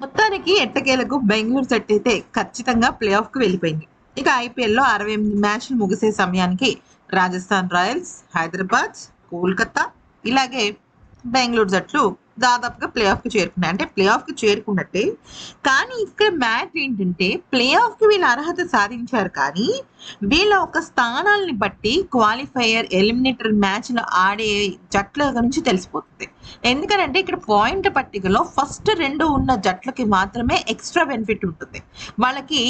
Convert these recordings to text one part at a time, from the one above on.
మొత్తానికి ఎట్టకేలకు బెంగళూరు జట్టు అయితే ఖచ్చితంగా ప్లే ఆఫ్కు వెళ్ళిపోయింది. ఇక ఐపీఎల్లో అరవై ఎనిమిది మ్యాచ్లు ముగిసే సమయానికి రాజస్థాన్ రాయల్స్ హైదరాబాద్ కోల్కతా ఇలాగే బెంగళూరు జట్లు దాదాపుగా ప్లే ఆఫ్కి చేరుకున్నాయి. అంటే ప్లే ఆఫ్కి చేరుకున్నట్టే. కానీ ఇక్కడ మ్యాచ్ ఏంటంటే ప్లే ఆఫ్కి వీళ్ళు అర్హత సాధించారు కానీ వీళ్ళ ఒక స్థానాలని బట్టి క్వాలిఫైయర్ ఎలిమినేటర్ మ్యాచ్లు ఆడే జట్ల గురించి తెలిసిపోతుంది. ఎందుకనంటే ఇక్కడ పాయింట్ పట్టికలో ఫస్ట్ రెండు ఉన్న జట్లకి మాత్రమే ఎక్స్ట్రా బెనిఫిట్ ఉంటుంది. వాళ్ళకి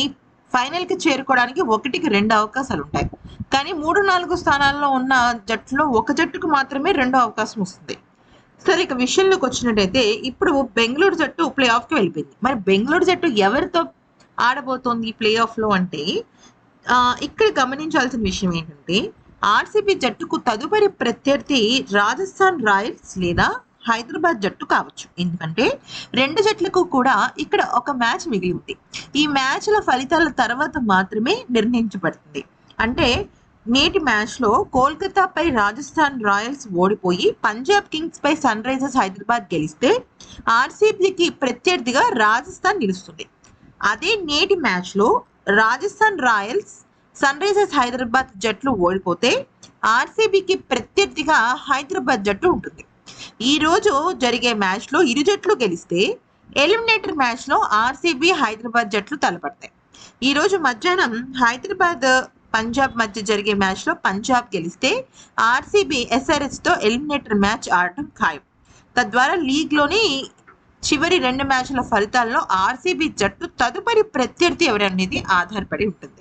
ఫైనల్కి చేరుకోవడానికి ఒకటికి రెండు అవకాశాలు ఉంటాయి. కానీ మూడు నాలుగు స్థానాల్లో ఉన్న జట్టులో ఒక జట్టుకు మాత్రమే రెండో అవకాశం వస్తుంది. సరే ఇక విషయంలోకి వచ్చినట్టయితే ఇప్పుడు బెంగళూరు జట్టు ప్లే ఆఫ్కి వెళ్ళిపోయింది. మరి బెంగళూరు జట్టు ఎవరితో ఆడబోతోంది ప్లే ఆఫ్లో అంటే ఇక్కడ గమనించాల్సిన విషయం ఏంటంటే ఆర్సీబీ జట్టుకు తదుపరి ప్రత్యర్థి రాజస్థాన్ రాయల్స్ లేదా హైదరాబాద్ జట్టు కావచ్చు. ఎందుకంటే రెండు జట్లకు కూడా ఇక్కడ ఒక మ్యాచ్ మిగిలి ఉంది. ఈ మ్యాచ్ల ఫలితాల తర్వాత మాత్రమే నిర్ణయించబడుతుంది. అంటే నేటి మ్యాచ్లో కోల్కతాపై రాజస్థాన్ రాయల్స్ ఓడిపోయి పంజాబ్ కింగ్స్ పై సన్ రైజర్స్ హైదరాబాద్ గెలిస్తే ఆర్సీబీకి ప్రత్యర్థిగా రాజస్థాన్ నిలుస్తుంది. అదే నేటి మ్యాచ్లో Rajasthan Royals sun Risers Hyderabad జట్లు ఓడిపోతే ఆర్సీబీకి ప్రత్యర్థిగా హైదరాబాద్ జట్టు ఉంటుంది. ఈ రోజు జరిగే మ్యాచ్లో ఇరు జట్లు గెలిస్తే ఎలిమినేటర్ మ్యాచ్లో ఆర్సీబీ హైదరాబాద్ జట్లు తలపడతాయి. ఈ రోజు మధ్యాహ్నం హైదరాబాద్ పంజాబ్ మధ్య జరిగే మ్యాచ్లో పంజాబ్ గెలిస్తే ఆర్సీబీ ఎస్ఆర్ఎస్తో ఎలిమినేటర్ మ్యాచ్ ఆడటం ఖాయం. తద్వారా లీగ్లోని చివరి రెండు మ్యాచ్ల ఫలితాల్లో ఆర్సీబీ జట్టు తదుపరి ప్రత్యర్థి ఎవరనేది ఆధారపడి ఉంటుంది.